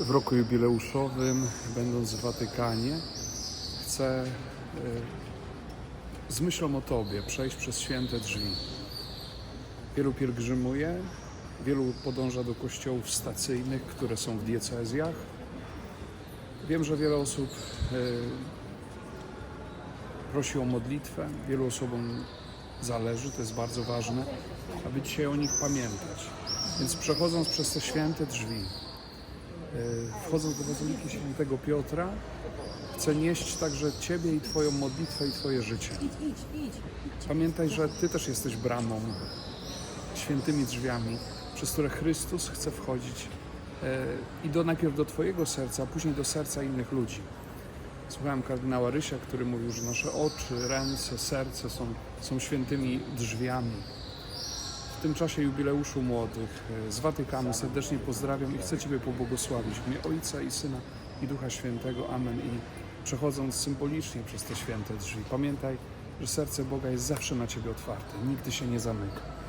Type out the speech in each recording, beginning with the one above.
W roku jubileuszowym, będąc w Watykanie, chcę y, z myślą o Tobie przejść przez święte drzwi. Wielu pielgrzymuje, wielu podąża do kościołów stacyjnych, które są w diecezjach. Wiem, że wiele osób y, prosi o modlitwę, wielu osobom zależy, to jest bardzo ważne, aby dzisiaj o nich pamiętać. Więc przechodząc przez te święte drzwi, E, wchodząc do Bazyliki Świętego Piotra, chcę nieść także Ciebie i Twoją modlitwę i Twoje życie. Pamiętaj, że Ty też jesteś bramą, świętymi drzwiami, przez które Chrystus chce wchodzić e, i do, najpierw do Twojego serca, a później do serca innych ludzi. Słuchałem kardynała Rysia, który mówił, że nasze oczy, ręce, serce są, są świętymi drzwiami. W tym czasie jubileuszu młodych e, z Watykanu serdecznie pozdrawiam i chcę Ciebie pobłogosławić w imię Ojca i Syna i Ducha Świętego. Amen. I przechodząc symbolicznie przez te święte drzwi, pamiętaj, że serce Boga jest zawsze na Ciebie otwarte, nigdy się nie zamyka.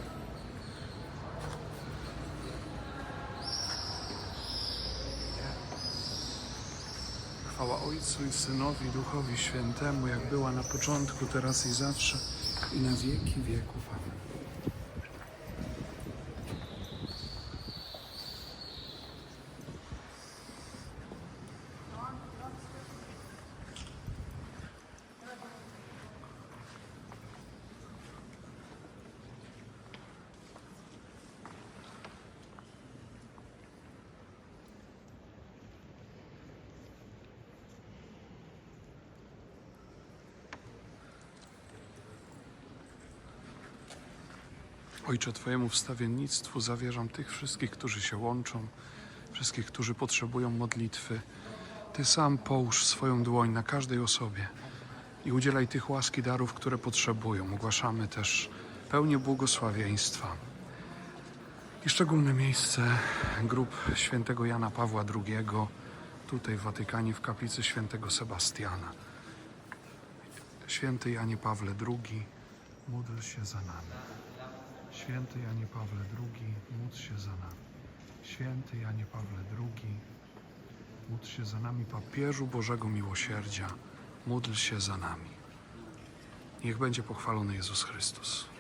Chwała Ojcu i Synowi, Duchowi Świętemu, jak była na początku, teraz i zawsze, i na wieki wieków. Amen. Ojcze, Twojemu wstawiennictwu zawierzam tych wszystkich, którzy się łączą, wszystkich, którzy potrzebują modlitwy. Ty sam połóż swoją dłoń na każdej osobie i udzielaj tych łaski darów, które potrzebują. Ogłaszamy też pełnię błogosławieństwa. I szczególne miejsce grup świętego Jana Pawła II, tutaj w Watykanie, w kaplicy świętego Sebastiana. Święty Janie Pawle II, módl się za nami. Święty Janie Pawle II, módl się za nami. Święty Janie Pawle II, módl się za nami, papieżu Bożego Miłosierdzia, módl się za nami. Niech będzie pochwalony Jezus Chrystus.